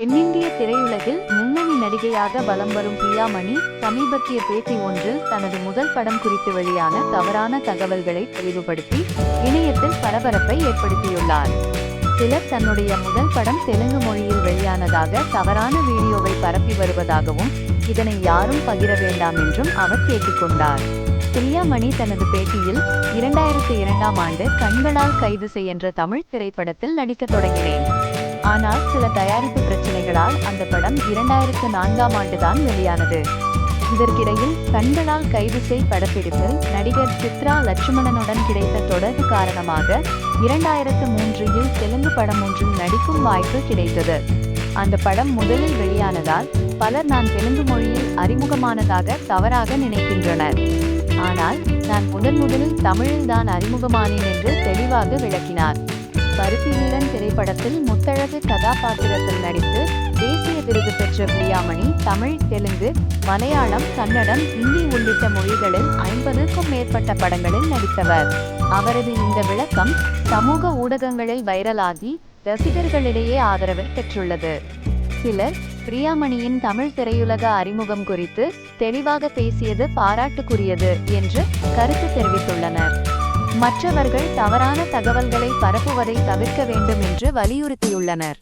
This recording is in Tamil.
தென்னிந்திய திரையுலகில் முன்னணி நடிகையாக வலம் வரும் பிரியாமணி சமீபத்திய பேட்டி ஒன்றில் தனது முதல் படம் குறித்து வெளியான தவறான தகவல்களை தெளிவுபடுத்தி இணையத்தில் பரபரப்பை ஏற்படுத்தியுள்ளார். சிலர் தன்னுடைய முதல் படம் தெலுங்கு மொழியில் வெளியானதாக தவறான வீடியோவை பரப்பி வருவதாகவும் இதனை யாரும் பகிர வேண்டாம் என்றும் அவர் கேட்டுக்கொண்டார். பிரியாமணி தனது பேட்டியில் இரண்டாயிரத்தி இரண்டாம் ஆண்டு கண்களால் கைது செய்கின்ற என்ற தமிழ் திரைப்படத்தில் நடிக்கத் தொடங்கினேன். ஆனால் சில தயாரிப்பு பிரச்சனைகளால் அந்த படம் இரண்டாயிரத்து நான்காம் ஆண்டுதான் வெளியானது. இதற்கிடையில் கண்களால் கைது செய் படப்பிடிப்பில் நடிகர் சித்ரா லட்சுமணனுடன் கிடைத்த தொடர்பு காரணமாக இரண்டாயிரத்து மூன்றில் தெலுங்கு படம் ஒன்றில் நடிக்கும் வாய்ப்பு கிடைத்தது. அந்த படம் முதலில் வெளியானதால் பலர் நான் தெலுங்கு மொழியில் அறிமுகமானதாக தவறாக நினைக்கின்றனர். ஆனால் நான் முதன் முதலில் தமிழில் தான் அறிமுகமானேன் என்று தெளிவாக விளக்கினார். பருத்தி திரைப்படத்தில் முத்தழகு கதாபாத்திரத்தில் நடித்து தேசிய விருது பெற்ற பிரியாமணி தமிழ் தெலுங்கு மலையாளம் கன்னடம் இந்தி உள்ளிட்ட மொழிகளில் ஐம்பதுக்கும் மேற்பட்ட படங்களில் நடித்தவர். அவரது இந்த விளக்கம் சமூக ஊடகங்களில் வைரலாகி ரசிகர்களிடையே ஆதரவை பெற்றுள்ளது. சிலர் பிரியாமணியின் தமிழ் திரையுலக அறிமுகம் குறித்து தெளிவாக பேசியது பாராட்டுக்குரியது என்று கருத்து தெரிவித்துள்ளனர். மற்றவர்கள் தவறான தகவல்களை பரப்புவதை தவிர்க்க வேண்டும் என்று வலியுறுத்தியுள்ளனர்.